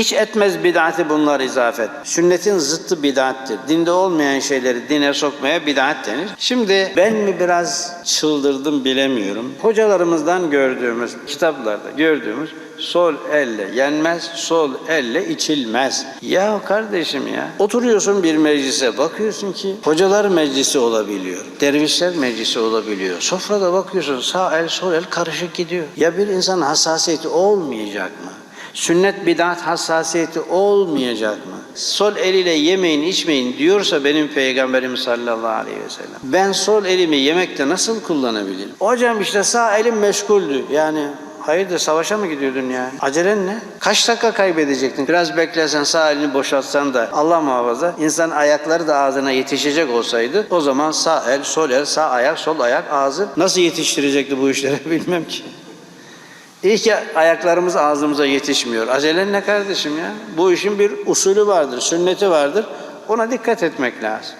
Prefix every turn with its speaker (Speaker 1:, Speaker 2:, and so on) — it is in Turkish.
Speaker 1: Hiç etmez bid'ati bunlar izafet. Sünnetin zıttı bid'attir. Dinde olmayan şeyleri dine sokmaya bid'at denir. Şimdi ben mi biraz çıldırdım bilemiyorum. Hocalarımızdan gördüğümüz, kitaplarda gördüğümüz sol elle yenmez, sol elle içilmez. Ya kardeşim ya, oturuyorsun bir meclise bakıyorsun ki hocalar meclisi olabiliyor, dervişler meclisi olabiliyor. Sofrada bakıyorsun sağ el sol el karışık gidiyor. Ya bir insan hassasiyeti olmayacak mı? Sünnet bidat hassasiyeti olmayacak mı? Sol eliyle yemeyin içmeyin diyorsa benim peygamberim sallallahu aleyhi ve sellem. Ben sol elimi yemekte nasıl kullanabilirim? Hocam işte sağ elim meşguldü. Yani Hayırdır savaşa mı gidiyordun yani? Acelen ne? Kaç dakika kaybedecektin? Biraz beklesen sağ elini boşaltsan da Allah muhafaza insan ayakları da ağzına yetişecek olsaydı o zaman sağ el, sol el, sağ ayak, sol ayak, ağzı nasıl yetiştirecekti bu işleri bilmem ki. İyi ki ayaklarımız ağzımıza yetişmiyor. Acelen ne kardeşim ya? Bu işin bir usulü vardır, sünneti vardır. Ona dikkat etmek lazım.